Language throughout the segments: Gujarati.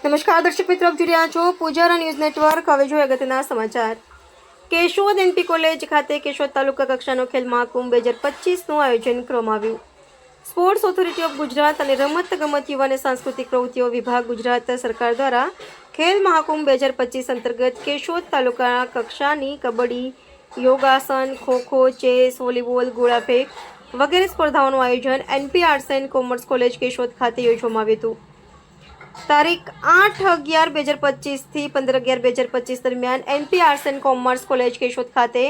નમસ્કાર, દર્શક મિત્રો, આપ જોઈ રહ્યા છો પૂજારા ન્યૂઝ નેટવર્ક. હવે જોઈએ અગત્યના સમાચાર. કેશોદ એનપી કોલેજ ખાતે કેશોદ તાલુકા કક્ષાનો ખેલ મહાકુંભ બે હજાર પચીસનું આયોજન કરવામાં આવ્યું. સ્પોર્ટ્સ ઓથોરિટી ઓફ ગુજરાત અને રમત ગમત યુવા અને સાંસ્કૃતિક પ્રવૃત્તિઓ વિભાગ ગુજરાત સરકાર દ્વારા ખેલ મહાકુંભ બે હજાર પચીસ અંતર્ગત કેશોદ તાલુકા કક્ષાની કબડ્ડી, યોગાસન, ખોખો, ચેસ, વોલીબોલ, ગોળાફેંક વગેરે સ્પર્ધાઓનું આયોજન NP arts and commerce college Keshod ખાતે યોજવામાં આવ્યું હતું. તારીખ આઠ અગિયાર બે હજાર પચીસથી પંદર અગિયાર બે હજાર પચીસ દરમિયાન NP arts and commerce college Keshod ખાતે,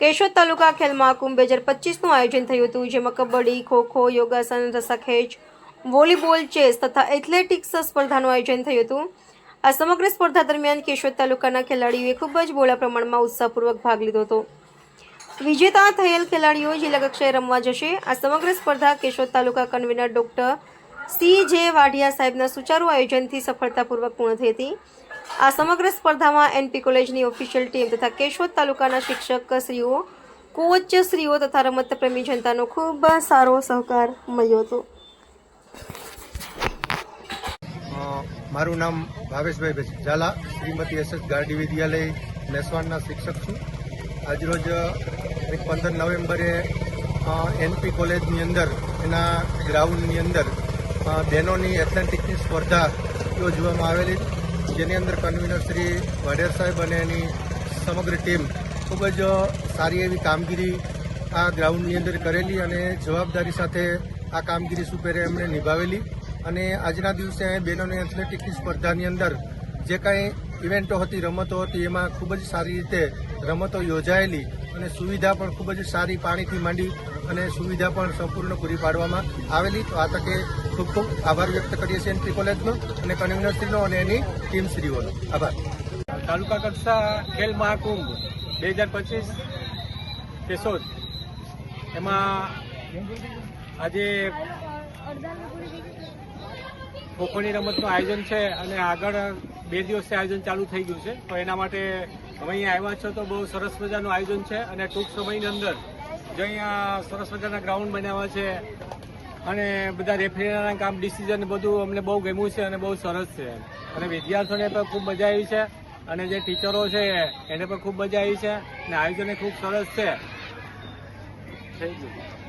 કેશોદ તાલુકા ખેલ મહાકુંભ બે હજાર પચીસનું આયોજન થયું હતું, જેમાં કબડ્ડી ખોખો યોગાસન રસાખેંચ વોલીબોલ, ચેસ તથા એથ્લેટિક્સ સ્પર્ધાનું આયોજન થયું હતું. આ સમગ્ર સ્પર્ધા દરમિયાન કેશોદ તાલુકાના ખેલાડીઓએ ખૂબ જ બોલા પ્રમાણમાં ઉત્સાહપૂર્વક ભાગ લીધો હતો. વિજેતા થયેલ ખેલાડીઓ જિલ્લા કક્ષાએ રમવા જશે, આ સમગ્ર સ્પર્ધા Keshod taluka convener doctor C J Vadhiya સાહેબના સુચારુ આયોજનથી સફળતાપૂર્વક પૂર્ણ થઈ હતી. આ સમગ્ર સ્પર્ધામાં એનપી કોલેજની ઓફિશિયલ ટીમ તથા કેશોદ તાલુકાના શિક્ષક શ્રીઓ કોચ શ્રીઓ તથા રમત પ્રેમી જનતાનો ખૂબ સારો સહકાર મળ્યો હતો. મારું નામ ભાવેશભાઈ ઝાલા, શ્રીમતી એસ એસ ગાર્ડી વિદ્યાલય, મેસવાડના શિક્ષક છું. આજરોજ, એક પંદર નવેમ્બરે એનપી કોલેજની અંદર, એના ગ્રાઉન્ડની અંદર બહેનોની એથ્લેટિકની સ્પર્ધા યોજવામાં આવેલી. જેની અંદર કન્વીનર શ્રી વાઢેર સાહેબ અને એની સમગ્ર ટીમ ખૂબ જ સારી એવી કામગીરી આ ગ્રાઉન્ડની અંદર કરેલી અને જવાબદારી સાથે આ કામગીરી સુપેરે એમણે નિભાવેલી. અને આજના દિવસે બહેનોની એથ્લેટિકની સ્પર્ધાની અંદર જે કાંઈ ઇવેન્ટો હતી, રમતો હતી, એમાં ખૂબ જ સારી રીતે રમતો યોજાયેલી અને સુવિધા પણ ખૂબ જ સારી પાણીથી માંડી. અને સુવિધા પણ સંપૂર્ણ પૂરી પાડવામાં આવેલી. તો આ તકે ખૂબ ખૂબ આભાર વ્યક્ત કરીએ છીએ એનપી કોલેજનો અને કન્વીનરશ્રીનો અને એની ટીમશ્રીઓનો આભાર. તાલુકા કક્ષા ખેલ મહાકુંભ બે હજાર પચીસ કેશોદ. એમાં આજે ખોખોની રમતનું આયોજન છે અને આગળ બે દિવસથી આયોજન ચાલુ થઈ ગયું છે. તો એના માટે અમે અહીંયા આવ્યા છો તો બહુ સરસ મજાનું આયોજન છે અને ટૂંક સમયની અંદર જો અહીંયા સરસ મજાના ગ્રાઉન્ડ બનાવ્યા છે અને બધા રેફરીના કામ ડિસિઝન બધું અમને બહુ ગમ્યું છે અને બહુ સરસ છે. અને વિદ્યાર્થીઓને પણ ખૂબ મજા આવી છે અને જે ટીચરો છે એને પણ ખૂબ મજા આવી છે અને આયોજન ખૂબ સરસ છે. થઈ ગયું